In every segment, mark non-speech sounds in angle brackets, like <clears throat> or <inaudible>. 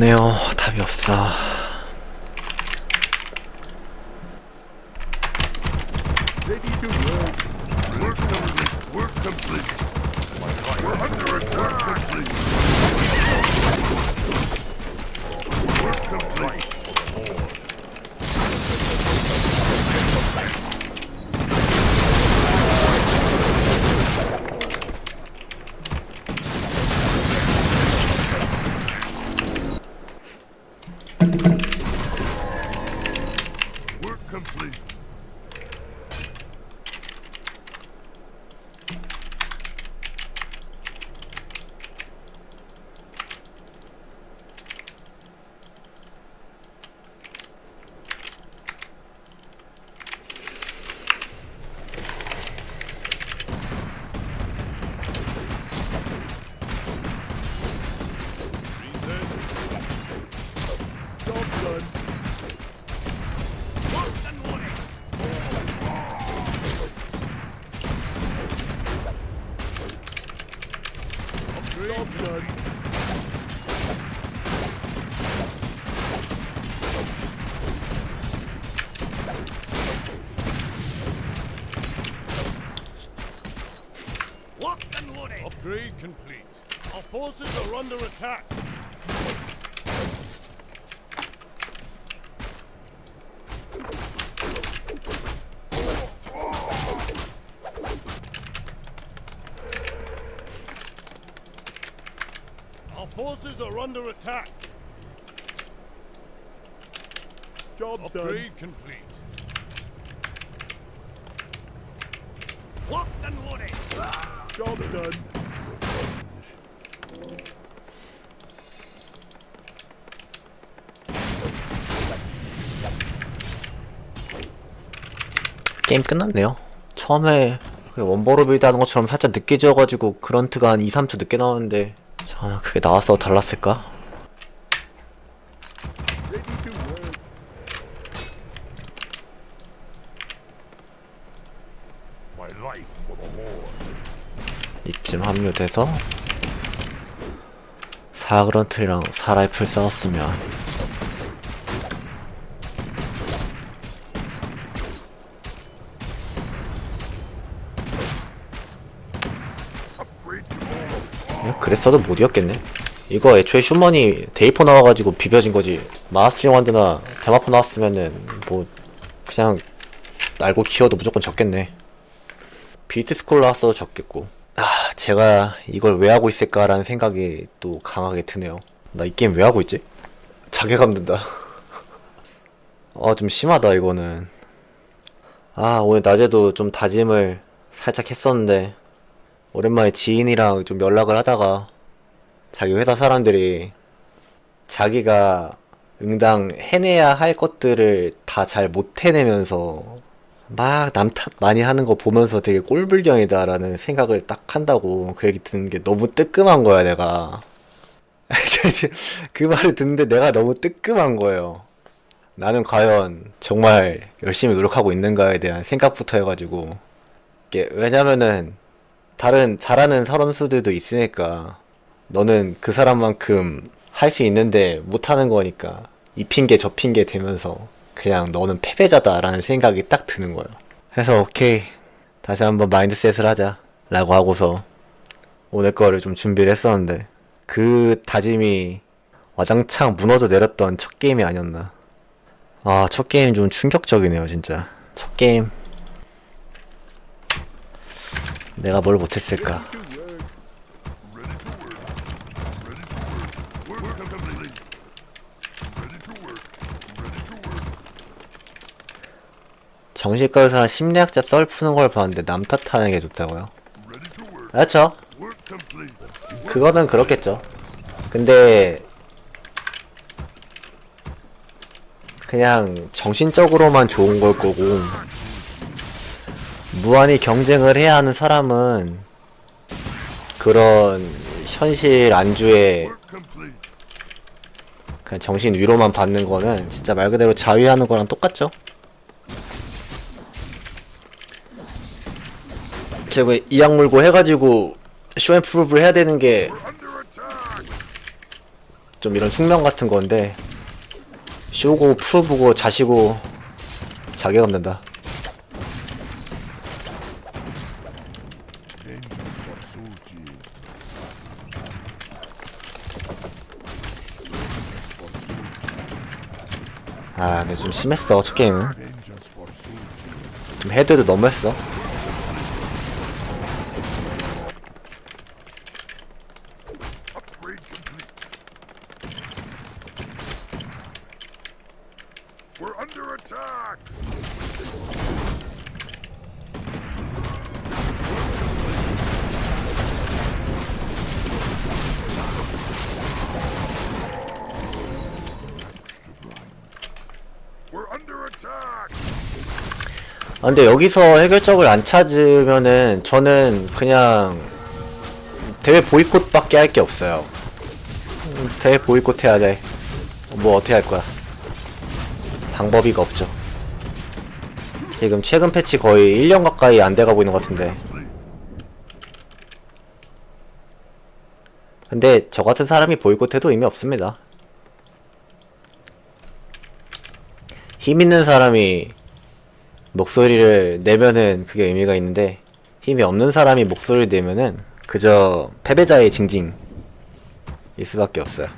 없네요. 답이 없어. Forces are under attack. Our forces are under attack. Job Upgrade complete. 게임 끝났네요. 처음에 그 원버로 빌드 하는 것처럼 살짝 늦게 지어가지고 그런트가 한 2, 3초 늦게 나왔는데 자, 그게 나와서 달랐을까? 이쯤 합류돼서 4그런트랑 4라이플 싸웠으면 그랬어도 못 이겼겠네. 이거 애초에 슈먼이 데이포 나와가지고 비벼진 거지. 마스트링 완드나 대마포 나왔으면은 뭐 그냥 알고 키워도 무조건 졌겠네. 비트 스콜 나왔어도 졌겠고. 아, 제가 이걸 왜 하고 있을까라는 생각이 또 강하게 드네요. 나 이 게임 왜 하고 있지? 자괴감 든다. <laughs> 아, 좀 심하다, 이거는. 아, 오늘 낮에도 좀 다짐을 살짝 했었는데, 오랜만에 지인이랑 좀 연락을 하다가 자기 회사 사람들이 자기가 응당 해내야 할 것들을 다 잘 못 해내면서 막 남 탓 많이 하는 거 보면서 되게 꼴불견이다라는 생각을 딱 한다고 그 얘기 듣는 게 너무 뜨끔한 거야 내가. <laughs> 그 말을 듣는데 내가 너무 뜨끔한 거예요. 나는 과연 정말 열심히 노력하고 있는가에 대한 생각부터 해가지고. 이게 왜냐면은 다른 잘하는 선수들도 있으니까 너는 그 사람만큼 할 수 있는데 못하는 거니까 이 핑계 저 핑계 대면서 그냥 너는 패배자다라는 생각이 딱 드는 거예요. 그래서 오케이 다시 한번 마인드셋을 하자 라고 하고서 오늘 거를 좀 준비를 했었는데 그 다짐이 와장창 무너져 내렸던 첫 게임이 아니었나. 아, 첫 게임 좀 충격적이네요, 진짜. 첫 게임. 내가 뭘 못했을까. 정신과 의사랑 심리학자 썰 푸는 걸 봤는데 남 탓하는 게 좋다고요? 그렇죠. 그거는 그렇겠죠. 근데 그냥 정신적으로만 좋은 걸 거고 무한히 경쟁을 해야 하는 사람은 그런 현실 안주에. 그냥 정신 위로만 받는 거는 진짜 말 그대로 자위하는 거랑 똑같죠. 제가 이악 물고 해가지고 쇼앤프루브를 해야 되는 게. 좀 이런 숙명 같은 건데 쇼고 프로보고 자시고 자격 없는다 좀 심했어 첫 게임은. 좀 헤드도 너무했어 Upgrade complete. We're under attack. We're under attack. 아, 근데 여기서 해결적을 안 찾으면은 저는 그냥 대회 보이콧밖에 할 게 없어요. 음, 대회 보이콧 해야 돼. 뭐 어떻게 할 거야? 방법이가 없죠. 지금 최근 패치 거의 1년 가까이 안 돼가고 있는 것 같은데. 근데 저 같은 사람이 보이콧해도 의미 없습니다. 힘 있는 사람이 목소리를 내면은 그게 의미가 있는데 힘이 없는 사람이 목소리를 내면은 그저 패배자의 징징일 수밖에 없어요.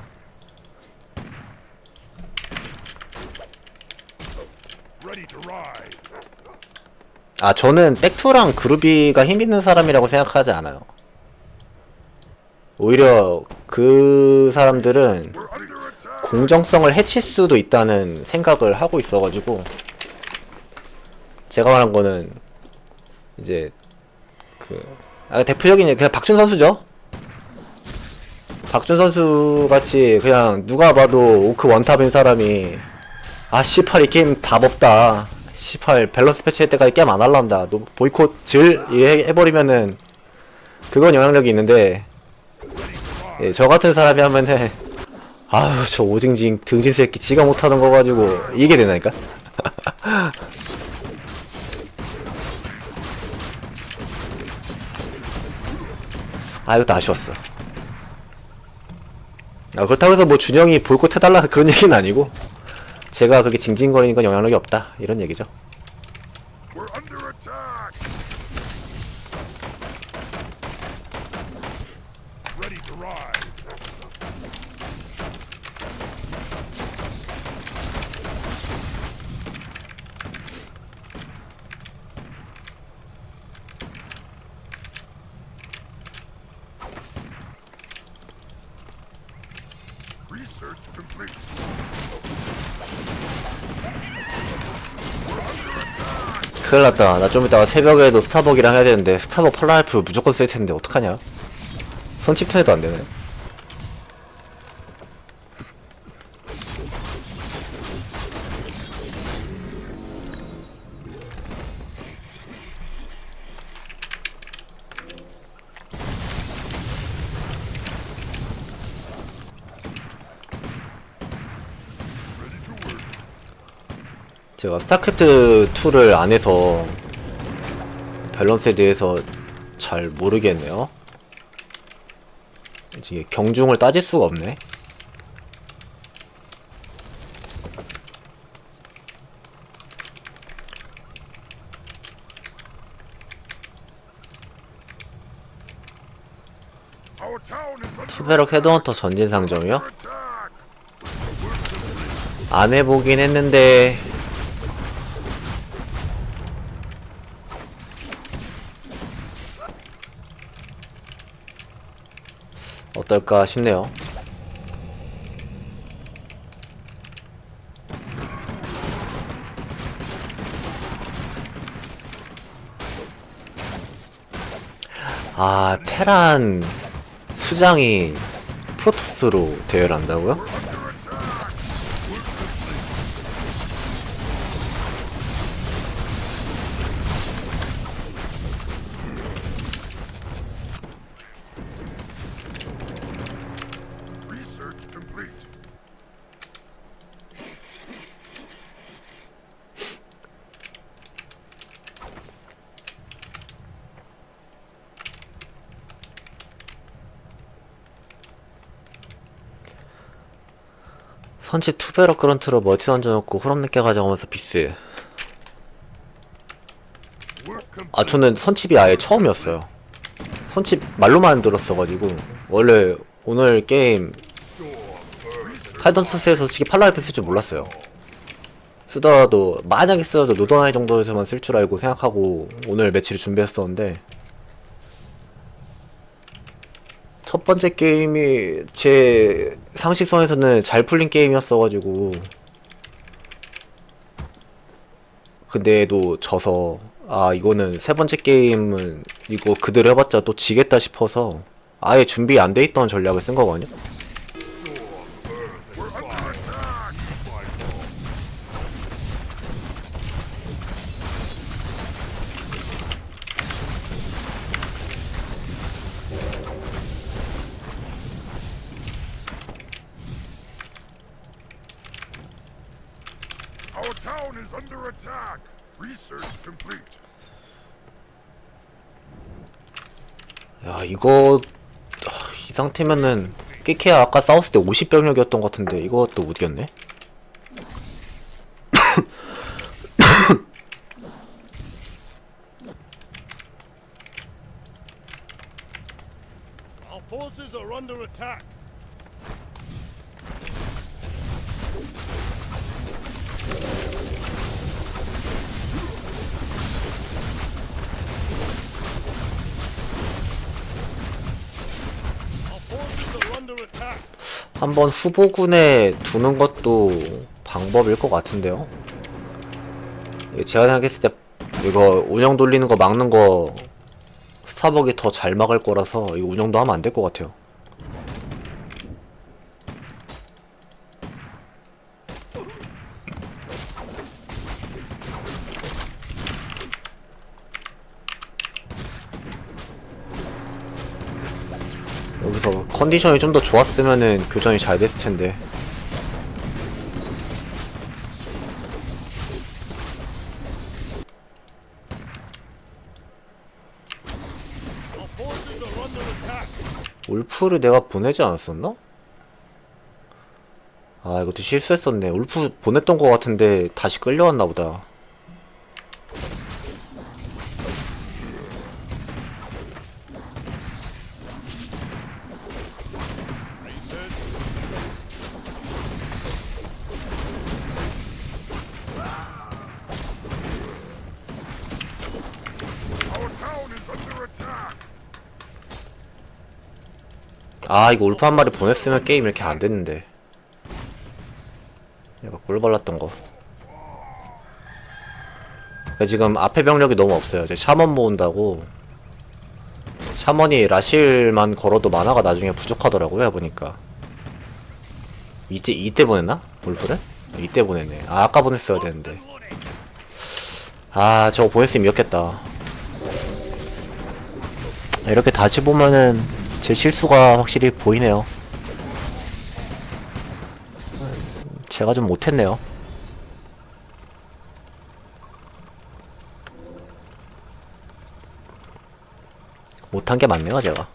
아 저는 백투랑 그루비가 힘 있는 사람이라고 생각하지 않아요. 오히려 그 사람들은. 공정성을 해칠 수도 있다는 생각을 하고 있어가지고 제가 말한 거는 이제 그 아, 대표적인 그냥 박준 선수죠. 박준 선수 같이 그냥 누가 봐도 오크 원탑인 사람이 아 씨팔 이 게임 답 없다. 씨팔 밸런스 패치할 때까지 게임 안 할란다. 너 보이콧 질 해- 해버리면은 그건 영향력이 있는데 예, 저 같은 사람이 하면은 아유 저 오징징 등신 새끼 지가 못하는 거 가지고 이게 되나니까 아 이것도 아쉬웠어. 아 그렇다고 해서 뭐 준영이 볼꽃 해달라 그런 <laughs> 얘기는 아니고 제가 그렇게 징징거리는 건 영향력이 없다. 이런 얘기죠 We're under attack. Ready to ride. Research complete. 큰일 났다. 나 좀 이따가 새벽에도 스타벅이랑 해야 되는데 스타벅 펄라이프 무조건 쓸 텐데 어떡하냐? 선칩턴해도 안 되네 제가 스타크래프트 2를 안 해서 밸런스에 대해서 잘 모르겠네요. 이제 경중을 따질 수가 없네. 투베럭 헤드헌터 전진 상점이요? 안 해보긴 했는데 어떨까 싶네요. 아, 테란 수장이 프로토스로 대회를 한다고요? Research complete. 선치 투베러 그런트로 멀티 던져놓고 호럽 늦게 가져가면서 비스. 아 저는 선칩이 아예 처음이었어요 선칩 말로만 들었어가지고 원래 오늘 게임 타이던스에서 솔직히 팔라이프 쓸 줄 몰랐어요 쓰더라도 만약에 쓰더라도 노던아이 정도에서만 쓸 줄 알고 생각하고 오늘 매치를 준비했었는데 첫 번째 게임이 제 상식선에서는 잘 풀린 게임이었어가지고 근데도 져서 아 이거는 세 번째 게임은 이거 그대로 해봤자 또 지겠다 싶어서 아예 준비 안 돼 있던 전략을 쓴 거거든요. Town is under attack. Research complete. 야 이거 아, 이 상태면은 깨케야 아까 싸웠을 때 50병력이었던 것 같은데 이것도 못 이겼네. Our forces are under attack. Our forces are under attack. 한번 후보군에 두는 것도 방법일 것 같은데요. 제가 생각했을 때 이거 운영 돌리는 거 막는 거 스타벅이 더 잘 막을 거라서 이 운영도 하면 안 될 것 같아요. 여기서 컨디션이 좀 더 좋았으면은 교전이 잘 됐을 텐데. 울프를 내가 보내지 않았었나? 아 이것도 실수했었네. 울프 보냈던 것 같은데 다시 끌려왔나 보다. Our town is under attack. 아 이거 울프 한 마리 보냈으면 게임 이렇게 안 됐는데. 내가 꿀 발랐던 거. 그러니까 지금 앞에 병력이 너무 없어요. 이제 샤먼 모은다고. 샤먼이 라실만 걸어도 만화가 나중에 부족하더라고요 보니까. 이때 이때 보냈나? 울프를? 이때 보냈네. 아 아까 보냈어야 되는데. 아 저거 보냈으면 이겼겠다. 이렇게 다시 보면은 제 실수가 확실히 보이네요. 제가 좀 못했네요. 못한 게 맞네요, 제가.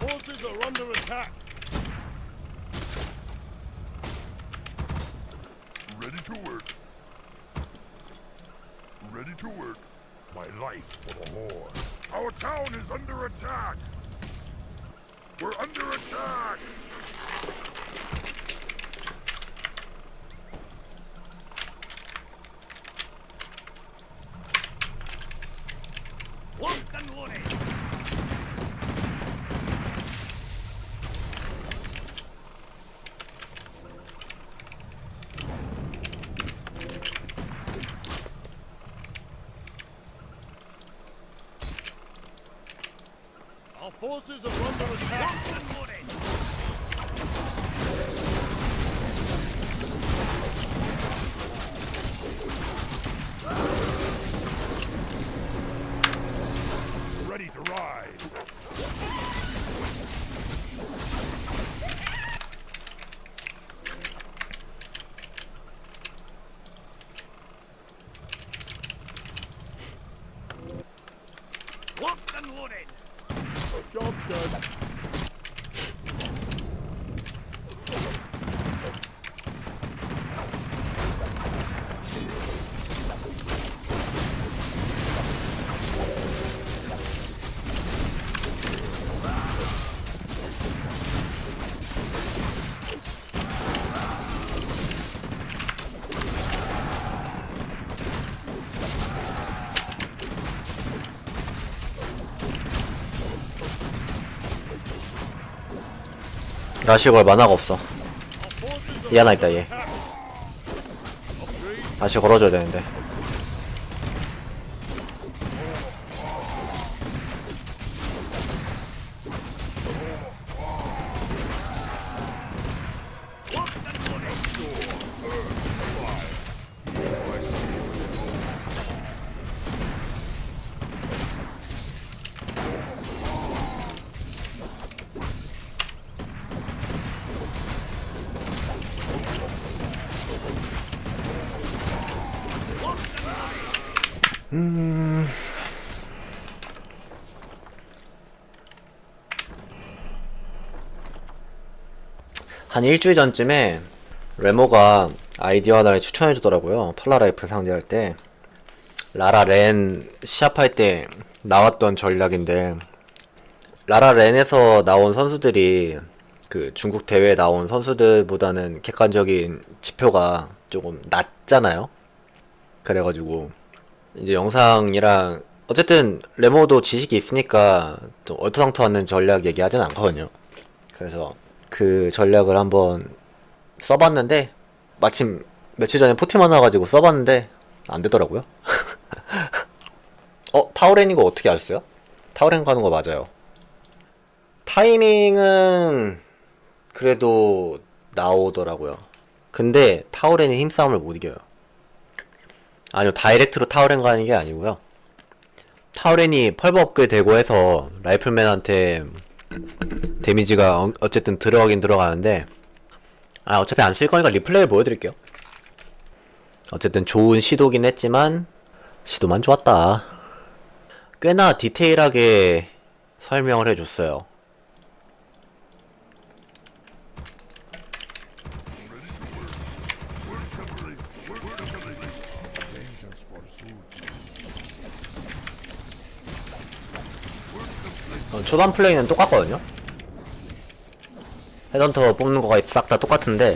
Yeah. 라시걸 만화가 없어 are 하나 있다 얘. 다시 걸어줘야 되는데 한 일주일 전쯤에 레모가 아이디어 하나를 추천해 주더라고요. 팔라라이프 상대할 때. 라라 렌 시합할 때 나왔던 전략인데 라라 렌에서 나온 선수들이 그 중국 대회에 나온 선수들보다는 객관적인 지표가 조금 낮잖아요. 그래가지고 이제 영상이랑 어쨌든 레모도 지식이 있으니까 좀 얼토당토하는 전략 얘기하진 않거든요. 그래서 그 전략을 한번 써봤는데 마침 며칠 전에 포티만 와가지고 써봤는데 안 되더라고요. <laughs> 어 타우렌 이거 어떻게 아셨어요? 타우렌 가는 거 맞아요. 타이밍은 그래도 나오더라고요. 근데 타우렌이 힘싸움을 못 이겨요. 아니요 다이렉트로 타우렌 가는 게 아니고요. 타우렌이 펄버 업글 되고 해서 라이플맨한테 데미지가 어- 어쨌든 들어가긴 들어가는데 아 어차피 안 쓸 거니까 리플레이 보여드릴게요. 어쨌든 좋은 시도긴 했지만 시도만 좋았다. 꽤나 디테일하게 설명을 해줬어요. 어, 초반 플레이는 똑같거든요 헤던터 뽑는 거가 싹 다 똑같은데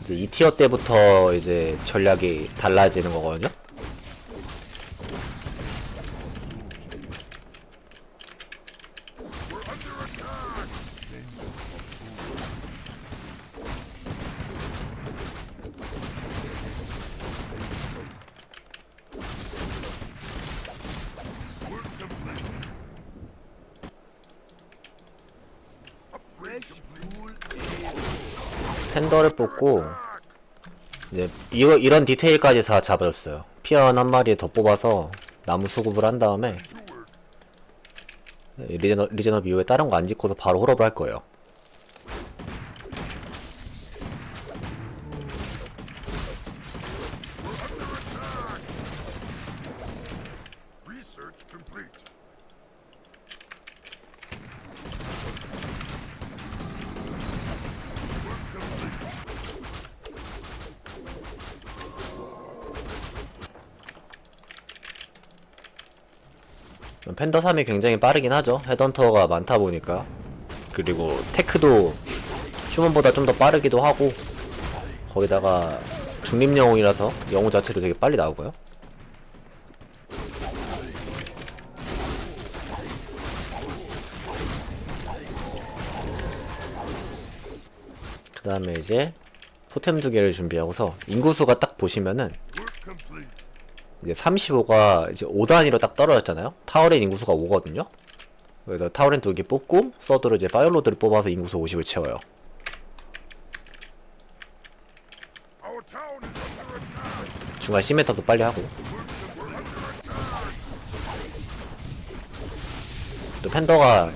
이제 2티어 때부터 이제 전략이 달라지는 거거든요 팬더를 뽑고 이제 이거 이런 디테일까지 다 잡아줬어요. 피언 한 마리 더 뽑아서 나무 수급을 한 다음에 리제너, 리제너 이후에 다른 거 안 짓고서 바로 홀업을 할 거예요. 팬더 3이 굉장히 빠르긴 하죠. 헤던터가 많다 보니까. 그리고 테크도 휴먼보다 좀 더 빠르기도 하고 거기다가 중립 영웅이라서 영웅 자체도 되게 빨리 나오고요. 그 다음에 이제 토템 두 개를 준비하고서 인구수가 딱 보시면은. 이제 35가 이제 5단위로 딱 떨어졌잖아요. 타워렌 인구수가 5거든요. 그래서 타워렌 두 개 뽑고 서드로 이제 파이어로드를 뽑아서 인구수 50을 채워요. 중간 시메터도 빨리 하고. 또 팬더가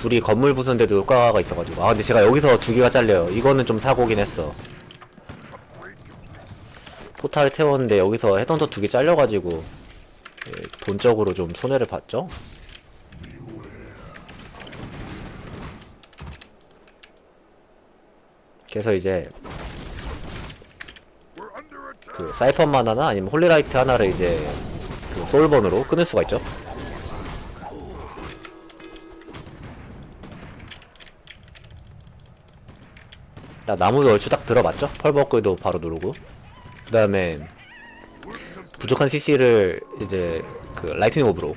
둘이 건물 부수는데도 효과가 있어가지고 아 근데 제가 여기서 두 개가 잘려요. 이거는 좀 사고긴 했어. 포탈 태웠는데 여기서 헤던터 두 개 잘려가지고 예, 돈적으로 좀 손해를 봤죠. 그래서 이제. 그 사이펀만 하나 아니면 홀리라이트 하나를 이제 그 솔번으로 끊을 수가 있죠. 나 나무도 얼추 딱 들어맞죠? 펄버글도 바로 누르고 그 다음에 부족한 CC를 이제 그 라이트닝 오브로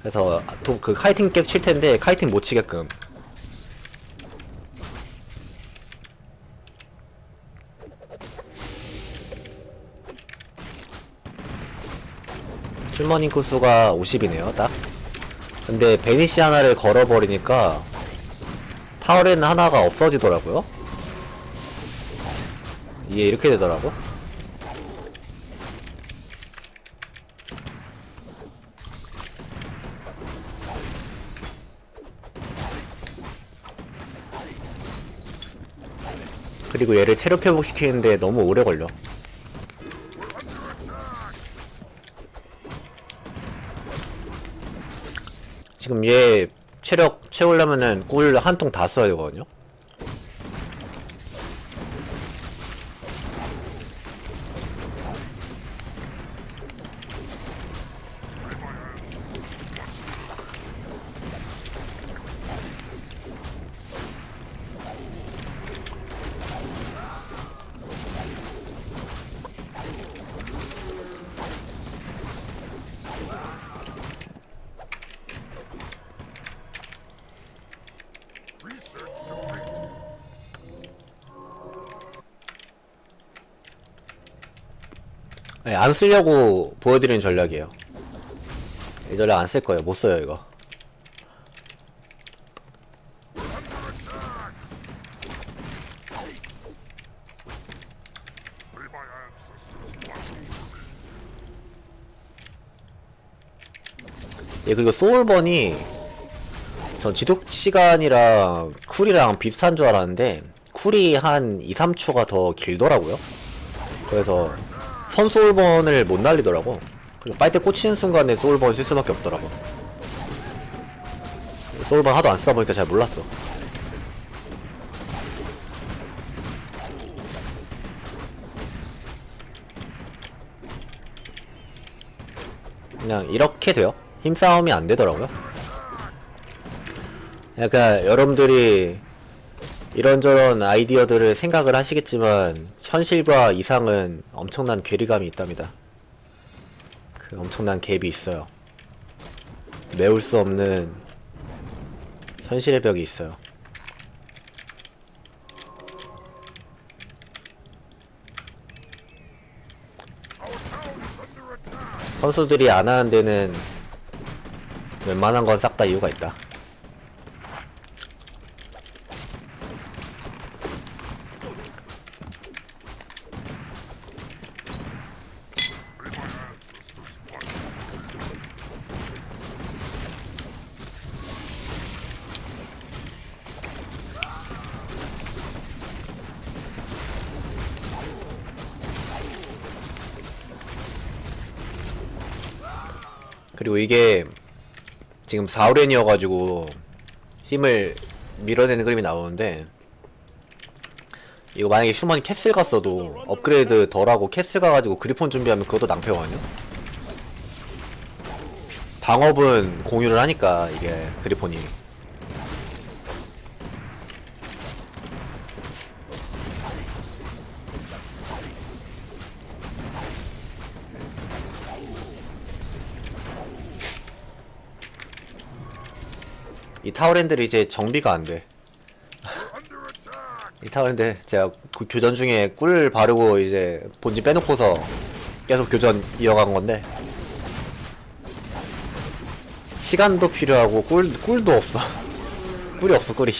그래서 도, 그 카이팅 계속 칠 텐데 카이팅 못 치게끔. 슈머닝 쿠수가 50이네요 딱. 근데 베니시 하나를 걸어버리니까 타워렌 하나가 없어지더라고요 이게 이렇게 되더라고. 그리고 얘를 체력 회복시키는데 너무 오래 걸려. 지금 얘 체력 채우려면은 꿀 한 통 다 써야 되거든요 네, 안 쓰려고 보여드리는 전략이에요 이 전략 안 쓸 거예요 못 써요 이거. 예, 그리고 소울번이 전 지속 시간이랑 쿨이랑 비슷한 줄 알았는데 쿨이 한 2, 3초가 더 길더라고요. 그래서 선 소울번을 못 날리더라고. 그래서 빨대 꽂히는 순간에 소울번 쓸 수밖에 없더라고. 소울번 하도 안 쓰다 보니까 잘 몰랐어. 그냥 이렇게 돼요. 힘싸움이 안 되더라고요. 약간 여러분들이 이런저런 아이디어들을 생각을 하시겠지만 현실과 이상은 엄청난 괴리감이 있답니다. 그 엄청난 갭이 있어요. 메울 수 없는 현실의 벽이 있어요. 선수들이 안 하는 데는 웬만한 건 싹 다 이유가 있다. 이게 지금 4호렌이어가지고 힘을 밀어내는 그림이 나오는데 이거 만약에 슈먼이 캐슬 갔어도 업그레이드 덜하고 캐슬 가가지고 그리폰 준비하면 그것도 낭패거든요. 방업은 공유를 하니까 이게 그리폰이 이 타워랜드를 이제 정비가 under attack. 이 타워랜드 제가 그 교전 중에 꿀 바르고 이제 본진 빼놓고서 계속 교전 이어간 건데 시간도 필요하고 꿀, 꿀도 없어 <laughs> 꿀이 없어 꿀이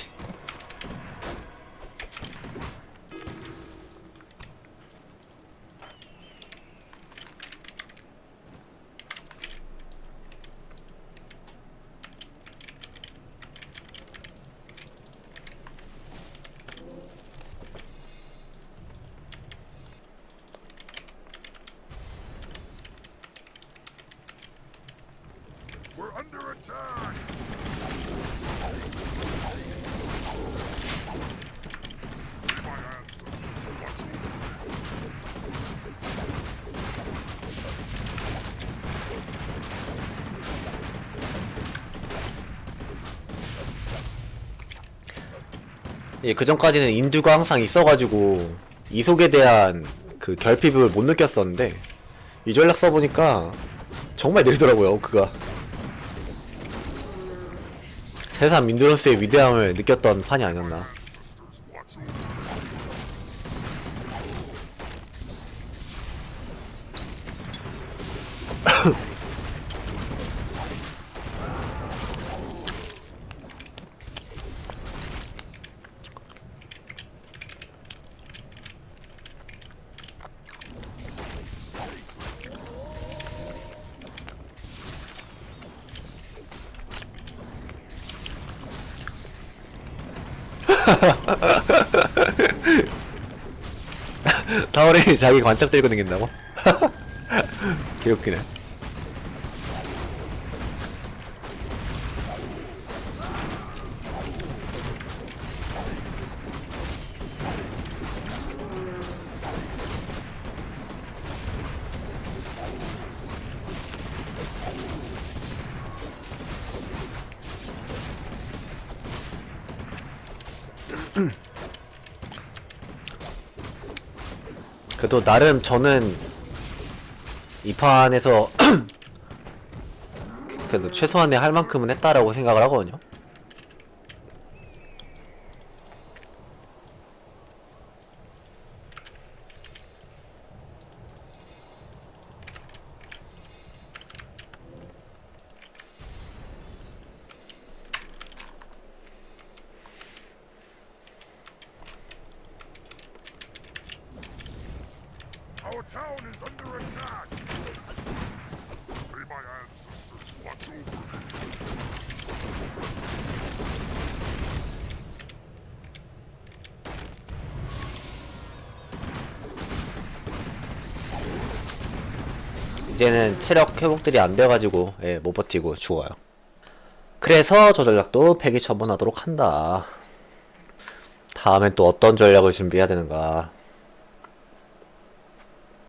예, 그 전까지는 인두가 항상 있어가지고 이속에 대한 그 결핍을 못 느꼈었는데 이 전략 써보니까 정말 느리더라고요 그가. 세상 민드런스의 위대함을 느꼈던 판이 아니었나. <laughs> 다월이 자기 관짝 들고 다닌다고? <laughs> 개웃기네. 나름 저는 이 판에서 <clears throat> 그래도 최소한의 할 만큼은 했다라고 생각을 하거든요. 이제는 체력 회복들이 안 돼가지고 예, 못 버티고 죽어요. 그래서 저 전략도 폐기 처분하도록 한다. 다음엔 또 어떤 전략을 준비해야 되는가.